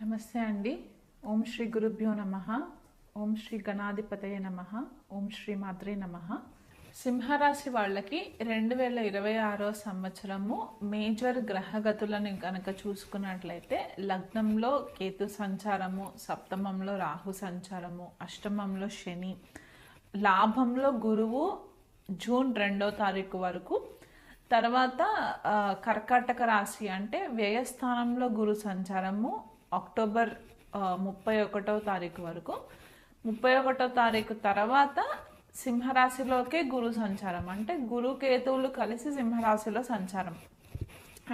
నమస్తే అండి. ఓం శ్రీ గురుభ్యో నమ. ఓం శ్రీ గణాధిపతయ నమ. ఓం శ్రీ మాత్రే నమ. సింహరాశి వాళ్ళకి రెండు వేల ఇరవై ఆరో సంవత్సరము మేజర్ గ్రహగతులను కనుక చూసుకున్నట్లయితే లగ్నంలో కేతు సంచారము సప్తమంలో రాహు సంచారము అష్టమంలో శని లాభంలో గురువు జూన్ రెండో తారీఖు వరకు. తర్వాత కర్కాటక రాశి అంటే వ్యయస్థానంలో గురు సంచారము అక్టోబర్ ముప్పై ఒకటో తారీఖు వరకు. ముప్పై ఒకటో తారీఖు తర్వాత సింహరాశిలోకే గురు సంచారం. అంటే గురు కేతువులు కలిసి సింహరాశిలో సంచారం.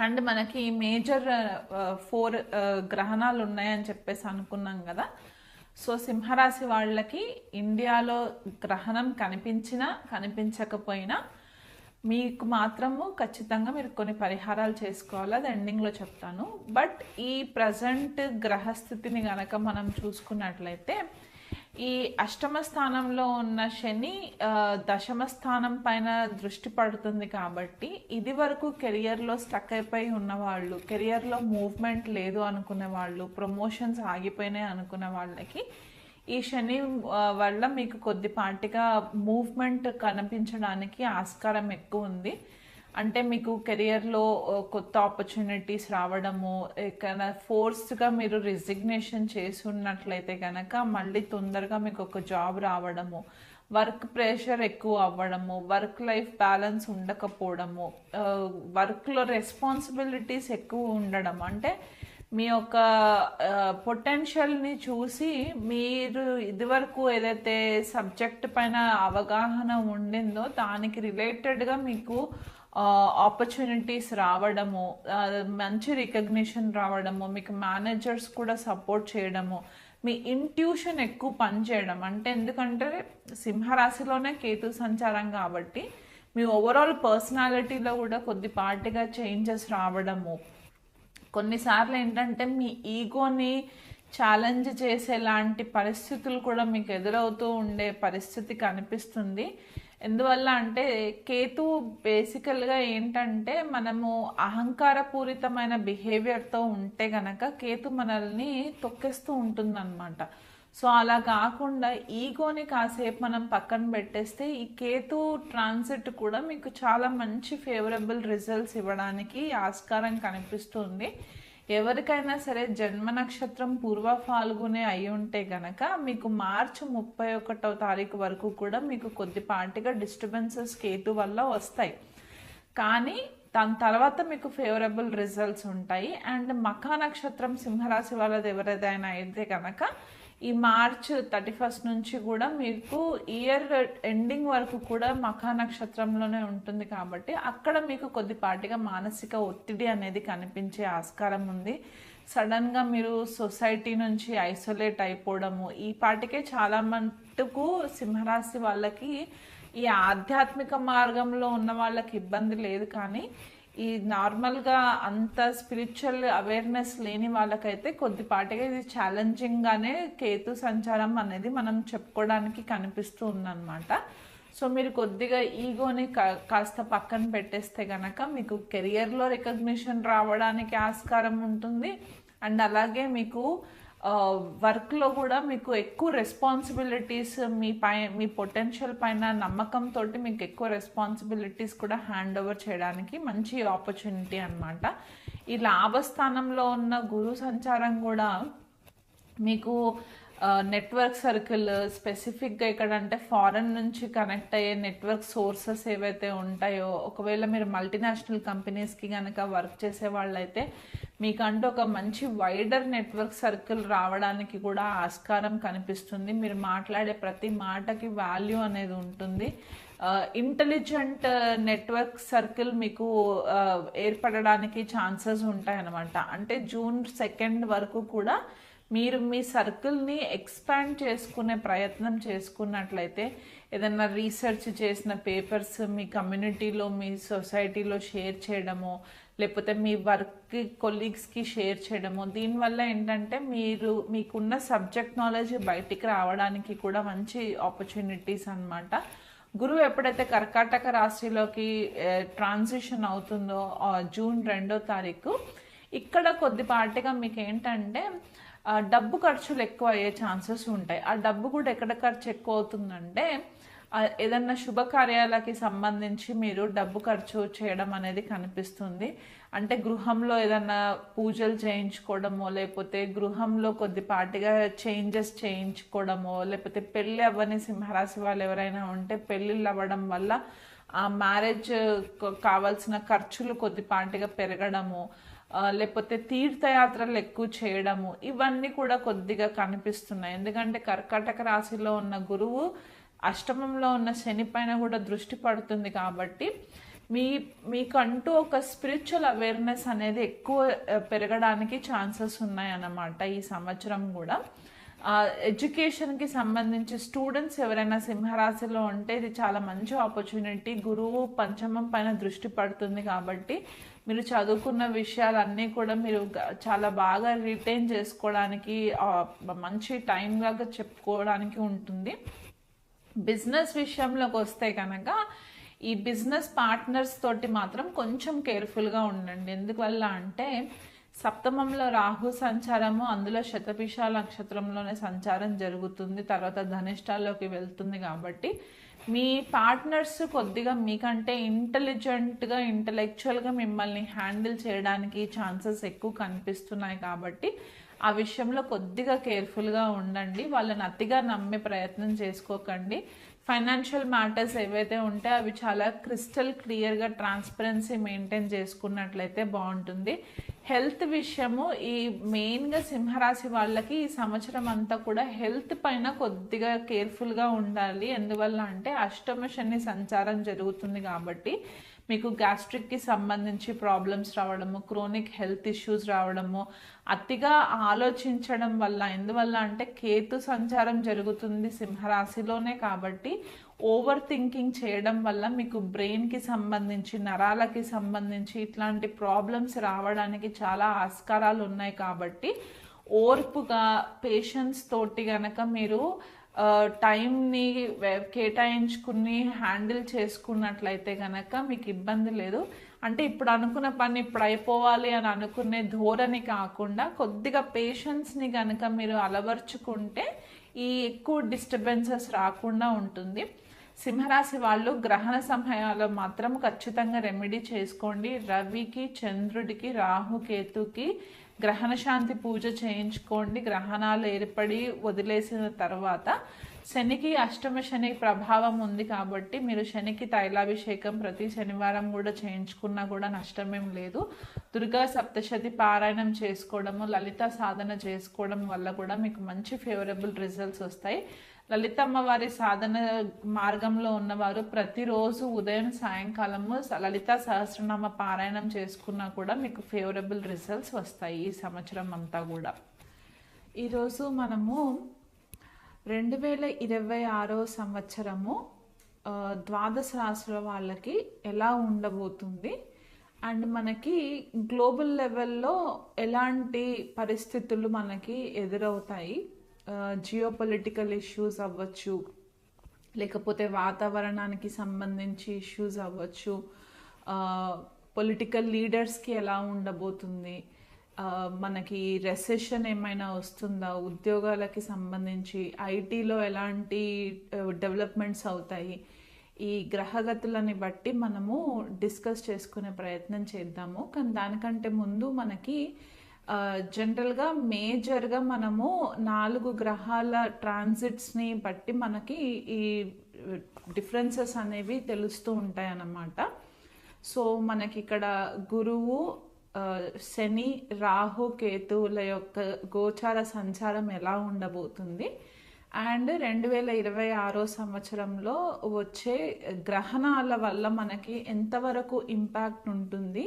అండ్ మనకి మేజర్ ఫోర్ గ్రహణాలు ఉన్నాయని చెప్పేసి అనుకున్నాం కదా. సో సింహరాశి వాళ్ళకి ఇండియాలో గ్రహణం కనిపించినా కనిపించకపోయినా మీకు మాత్రము ఖచ్చితంగా మీరు కొన్ని పరిహారాలు చేసుకోవాలి అది ఎండింగ్లో చెప్తాను. బట్ ఈ ప్రజెంట్ గ్రహస్థితిని గనక మనం చూసుకున్నట్లయితే ఈ అష్టమ స్థానంలో ఉన్న శని దశమ స్థానం పైన దృష్టి పడుతుంది కాబట్టి ఇది వరకు కెరియర్లో స్టక్ అయిపోయి ఉన్నవాళ్ళు కెరియర్లో మూవ్మెంట్ లేదు అనుకునే వాళ్ళు ప్రమోషన్స్ ఆగిపోయినాయి అనుకునే వాళ్ళకి ఈ శని వల్ల మీకు కొద్దిపాటిగా మూవ్మెంట్ కనిపించడానికి ఆస్కారం ఎక్కువ ఉంది. అంటే మీకు కెరియర్లో కొత్త ఆపర్చునిటీస్ రావడము ఎక్కడ ఫోర్స్గా మీరు రిజిగ్నేషన్ చేసి ఉన్నట్లయితే కనుక మళ్ళీ తొందరగా మీకు ఒక జాబ్ రావడము వర్క్ ప్రెషర్ ఎక్కువ అవ్వడము వర్క్ లైఫ్ బ్యాలెన్స్ ఉండకపోవడము వర్క్లో రెస్పాన్సిబిలిటీస్ ఎక్కువ ఉండడం. అంటే మీ యొక్క పొటెన్షియల్ని చూసి మీరు ఇదివరకు ఏదైతే సబ్జెక్ట్ పైన అవగాహన ఉండిందో దానికి రిలేటెడ్గా మీకు ఆపర్చునిటీస్ రావడము మంచి రికగ్నిషన్ రావడము మీకు మేనేజర్స్ కూడా సపోర్ట్ చేయడము మీ ఇంట్యూషన్ ఎక్కువ పనిచేయడం. అంటే ఎందుకంటే సింహరాశిలోనే కేతు సంచారం కాబట్టి మీ ఓవరాల్ పర్సనాలిటీలో కూడా కొద్దిపాటిగా చేంజెస్ రావడము కొన్నిసార్లు ఏంటంటే మీ ఈగోని ఛాలెంజ్ చేసేలాంటి పరిస్థితులు కూడా మీకు ఎదురవుతూ ఉండే పరిస్థితి కనిపిస్తుంది. ఎందువల్ల అంటే కేతు బేసికల్గా ఏంటంటే మనము అహంకారపూరితమైన బిహేవియర్తో ఉంటే గనక కేతు మనల్ని తొక్కేస్తూ ఉంటుందన్నమాట. సో అలా కాకుండా ఈగోని కాసేపు మనం పక్కన పెట్టేస్తే ఈ కేతు ట్రాన్సిట్ కూడా మీకు చాలా మంచి ఫేవరబుల్ రిజల్ట్స్ ఇవ్వడానికి ఆస్కారం కనిపిస్తుంది. ఎవరికైనా సరే జన్మ నక్షత్రం పూర్వ ఫాల్గునే అయి ఉంటే గనక మీకు మార్చి ముప్పై ఒకటో తారీఖు వరకు కూడా మీకు కొద్దిపాటిగా డిస్టర్బెన్సెస్ కేతు వల్ల వస్తాయి. కానీ దాని తర్వాత మీకు ఫేవరబుల్ రిజల్ట్స్ ఉంటాయి. అండ్ మఖా నక్షత్రం సింహరాశి వాళ్ళది ఎవరిదైనా అయితే కనుక ఈ మార్చ్ థర్టీ ఫస్ట్ నుంచి కూడా మీకు ఇయర్ ఎండింగ్ వరకు కూడా మఖా నక్షత్రంలోనే ఉంటుంది కాబట్టి అక్కడ మీకు కొద్దిపాటిగా మానసిక ఒత్తిడి అనేది కనిపించే ఆస్కారం ఉంది. సడన్గా మీరు సొసైటీ నుంచి ఐసోలేట్ అయిపోవడము ఈ పాటికే చాలా మటుకు సింహరాశి వాళ్ళకి ఈ ఆధ్యాత్మిక మార్గంలో ఉన్న వాళ్ళకి ఇబ్బంది లేదు కానీ ఈ నార్మల్గా అంత స్పిరిచువల్ అవేర్నెస్ లేని వాళ్ళకైతే కొద్దిపాటిగా ఇది ఛాలెంజింగ్గానే కేతు సంచారం అనేది మనం చెప్పుకోవడానికి కనిపిస్తూ ఉందన్నమాట. సో మీరు కొద్దిగా ఈగోని కా- కాస్త పక్కన పెట్టేస్తే గనక మీకు కెరియర్లో రికగ్నిషన్ రావడానికి ఆస్కారం ఉంటుంది. అండ్ అలాగే మీకు వర్క్లో కూడా మీకు ఎక్కువ రెస్పాన్సిబిలిటీస్ మీ పై మీ పొటెన్షియల్ పైన నమ్మకంతో మీకు ఎక్కువ రెస్పాన్సిబిలిటీస్ కూడా హ్యాండ్ ఓవర్ చేయడానికి మంచి ఆపర్చునిటీ అన్నమాట. ఈ లాభస్థానంలో ఉన్న గురు సంచారం కూడా మీకు నెట్వర్క్ సర్కిల్ స్పెసిఫిక్గా ఇక్కడ అంటే ఫారెన్ నుంచి కనెక్ట్ అయ్యే నెట్వర్క్ సోర్సెస్ ఏవైతే ఉంటాయో ఒకవేళ మీరు మల్టీనేషనల్ కంపెనీస్కి కనుక వర్క్ చేసే వాళ్ళైతే మీకంటూ ఒక మంచి వైడర్ నెట్వర్క్ సర్కిల్ రావడానికి కూడా ఆస్కారం కనిపిస్తుంది. మీరు మాట్లాడే ప్రతి మాటకి వాల్యూ అనేది ఉంటుంది. ఇంటెలిజెంట్ నెట్వర్క్ సర్కిల్ మీకు ఏర్పడడానికి ఛాన్సెస్ ఉంటాయన్నమాట. అంటే జూన్ సెకండ్ వరకు కూడా మీరు మీ సర్కిల్ని ఎక్స్పాండ్ చేసుకునే ప్రయత్నం చేసుకున్నట్లయితే ఏదైనా రీసెర్చ్ చేసిన పేపర్స్ మీ కమ్యూనిటీలో మీ సొసైటీలో షేర్ చేయడము లేకపోతే మీ వర్క్ కొలీగ్స్కి షేర్ చేయడము దీనివల్ల ఏంటంటే మీరు మీకున్న సబ్జెక్ట్ నాలెడ్జ్ బయటికి రావడానికి కూడా మంచి ఆపర్చునిటీస్ అన్నమాట. గురువు ఎప్పుడైతే కర్కాటక రాశిలోకి ట్రాన్సిషన్ అవుతుందో జూన్ రెండో తారీఖు ఇక్కడ కొద్దిపాటిగా మీకు ఏంటంటే డబ్బు ఖర్చులు ఎక్కువ అయ్యే ఛాన్సెస్ ఉంటాయి. ఆ డబ్బు కూడా ఎక్కడ ఖర్చు ఎక్కువ అవుతుందంటే ఏదన్నా శుభకార్యాలకి సంబంధించి మీరు డబ్బు ఖర్చు చేయడం అనేది కనిపిస్తుంది. అంటే గృహంలో ఏదన్నా పూజలు చేయించుకోవడమో లేకపోతే గృహంలో కొద్దిపాటిగా చేంజెస్ చేయించుకోవడమో లేకపోతే పెళ్ళి అవ్వని సింహరాశి వాళ్ళు ఎవరైనా ఉంటే పెళ్ళిళ్ళు అవ్వడం వల్ల ఆ మ్యారేజ్ కావాల్సిన ఖర్చులు కొద్దిపాటిగా పెరగడము లేకపోతే తీర్థయాత్రలు ఎక్కువ చేయడము ఇవన్నీ కూడా కొద్దిగా కనిపిస్తున్నాయి. ఎందుకంటే కర్కాటక రాశిలో ఉన్న గురువు అష్టమంలో ఉన్న శని పైన కూడా దృష్టి పడుతుంది కాబట్టి మీ మీకంటూ ఒక స్పిరిచువల్ అవేర్నెస్ అనేది ఎక్కువ పెరగడానికి ఛాన్సెస్ ఉన్నాయన్నమాట ఈ సంవత్సరం కూడా. ఎడ్యుకేషన్కి సంబంధించి స్టూడెంట్స్ ఎవరైనా సింహరాశిలో ఉంటే ఇది చాలా మంచి ఆపర్చునిటీ గురువు పంచమం పైన దృష్టి పడుతుంది కాబట్టి మీరు చదువుకున్న విషయాలన్నీ కూడా మీరు చాలా బాగా రిటైన్ చేసుకోవడానికి మంచి టైం లాగా చెప్పుకోవడానికి ఉంటుంది. బిజినెస్ విషయంలోకి వస్తే కనుక ఈ బిజినెస్ పార్ట్నర్స్ తోటి మాత్రం కొంచెం కేర్ఫుల్గా ఉండండి. ఎందువల్ల అంటే సప్తమంలో రాహు సంచారము అందులో శతభిష నక్షత్రంలోనే సంచారం జరుగుతుంది. తర్వాత ధనిష్టాల్లోకి వెళ్తుంది కాబట్టి మీ పార్ట్నర్స్ కొద్దిగా మీకంటే ఇంటెలిజెంట్గా ఇంటలెక్చువల్గా మిమ్మల్ని హ్యాండిల్ చేయడానికి ఛాన్సెస్ ఎక్కువ కనిపిస్తున్నాయి కాబట్టి ఆ విషయంలో కొద్దిగా కేర్ఫుల్గా ఉండండి. వాళ్ళని అతిగా నమ్మే ప్రయత్నం చేసుకోకండి. ఫైనాన్షియల్ మ్యాటర్స్ ఏవైతే ఉంటే అవి చాలా క్రిస్టల్ క్లియర్గా ట్రాన్స్పరెన్సీ మెయింటైన్ చేసుకున్నట్లయితే బాగుంటుంది. హెల్త్ విషయము ఈ మెయిన్గా సింహరాశి వాళ్ళకి ఈ సంవత్సరం అంతా కూడా హెల్త్ పైన కొద్దిగా కేర్ఫుల్గా ఉండాలి. ఎందువల్ల అంటే అష్టమ శని సంచారం జరుగుతుంది కాబట్టి మీకు గ్యాస్ట్రిక్కి సంబంధించి ప్రాబ్లమ్స్ రావడము క్రోనిక్ హెల్త్ ఇష్యూస్ రావడము అతిగా ఆలోచించడం వల్ల ఎందువల్ల అంటే కేతు సంచారం జరుగుతుంది సింహరాశిలోనే కాబట్టి ఓవర్ థింకింగ్ చేయడం వల్ల మీకు బ్రెయిన్కి సంబంధించి నరాలకి సంబంధించి ఇట్లాంటి ప్రాబ్లమ్స్ రావడానికి చాలా ఆస్కారాలు ఉన్నాయి కాబట్టి ఓర్పుగా పేషెన్స్ తోటి గనక మీరు టైంని కేటాయించుకుని హ్యాండిల్ చేసుకున్నట్లయితే కనుక మీకు ఇబ్బంది లేదు. అంటే ఇప్పుడు అనుకున్న పని ఇప్పుడు అయిపోవాలి అని అనుకునే ధోరణి కాకుండా కొద్దిగా పేషెన్స్ని కనుక మీరు అలవర్చుకుంటే ఈ ఎక్కువ డిస్టర్బెన్సెస్ రాకుండా ఉంటుంది. సింహరాశి వాళ్ళు గ్రహణ సమయాల్లో మాత్రం ఖచ్చితంగా రెమెడీ చేసుకోండి. రవికి చంద్రుడికి రాహుకేతుకి గ్రహణ శాంతి పూజ చేయించుకోండి. గ్రహణాలు ఏర్పడి వదిలేసిన తర్వాత శనికి అష్టమ శని ప్రభావం ఉంది కాబట్టి మీరు శనికి తైలాభిషేకం ప్రతి శనివారం కూడా చేయించుకున్నా కూడా నష్టమేం లేదు. దుర్గా సప్తశతి పారాయణం చేసుకోవడము లలిత సాధన చేసుకోవడం వల్ల కూడా మీకు మంచి ఫేవరబుల్ రిజల్ట్స్ వస్తాయి. లలితమ్మ వారి సాధన మార్గంలో ఉన్నవారు ప్రతిరోజు ఉదయం సాయంకాలము స- లలిత సహస్రనామ పారాయణం చేసుకున్నా కూడా మీకు ఫేవరబుల్ రిజల్ట్స్ వస్తాయి ఈ సంవత్సరం అంతా కూడా. ఈరోజు మనము రెండు వేల ఇరవై ఆరో సంవత్సరము ద్వాదశ రాశుల వాళ్ళకి ఎలా ఉండబోతుంది అండ్ మనకి గ్లోబల్ లెవెల్లో ఎలాంటి పరిస్థితులు మనకి ఎదురవుతాయి. జియో పొలిటికల్ ఇష్యూస్ అవ్వచ్చు లేకపోతే వాతావరణానికి సంబంధించి ఇష్యూస్ అవ్వచ్చు పొలిటికల్ లీడర్స్కి ఎలా ఉండబోతుంది మనకి రెసెషన్ ఏమైనా వస్తుందా ఉద్యోగాలకి సంబంధించి ఐటీలో ఎలాంటి డెవలప్మెంట్స్ అవుతాయి ఈ గ్రహగతులని బట్టి మనము డిస్కస్ చేసుకునే ప్రయత్నం చేద్దాము. కానీ దానికంటే ముందు మనకి జనరల్గా మేజర్గా మనము నాలుగు గ్రహాల ట్రాన్సిట్స్ని బట్టి మనకి ఈ డిఫరెన్సెస్ అనేవి తెలుస్తూ ఉంటాయి అన్నమాట సో మనకి ఇక్కడ గురువు శని రాహు కేతువుల యొక్క గోచార సంచారం ఎలా ఉండబోతుంది? అండ్ రెండు వేల ఇరవై ఆరో సంవత్సరంలో వచ్చే గ్రహణాల వల్ల మనకి ఎంతవరకు ఇంపాక్ట్ ఉంటుంది?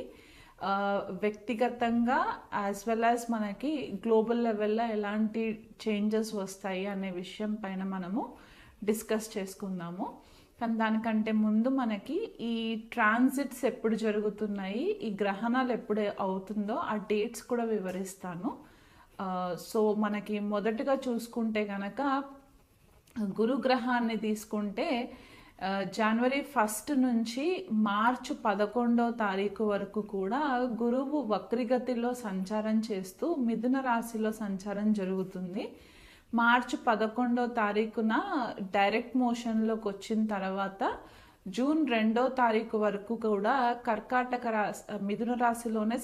వ్యక్తిగతంగా యాజ్ వెల్ యాజ్ మనకి గ్లోబల్ లెవెల్లో ఎలాంటి చేంజెస్ వస్తాయి అనే విషయం పైన మనము డిస్కస్ చేసుకుందాము. కానీ దానికంటే ముందు మనకి ఈ ట్రాన్సిట్స్ ఎప్పుడు జరుగుతున్నాయి ఈ గ్రహణాలు ఎప్పుడు అవుతుందో ఆ డేట్స్ కూడా వివరిస్తాను. సో మనకి మొదటగా చూసుకుంటే గనక గురుగ్రహాన్ని తీసుకుంటే జనవరి ఫస్ట్ నుంచి మార్చి పదకొండో తారీఖు వరకు కూడా గురువు వక్రిగతిలో సంచారం చేస్తూ మిథున రాశిలో సంచారం జరుగుతుంది. మార్చి పదకొండో తారీఖున డైరెక్ట్ మోషన్లోకి వచ్చిన తర్వాత జూన్ రెండో తారీఖు వరకు కూడా కర్కాటక రాశి మిథున రాశిలోనే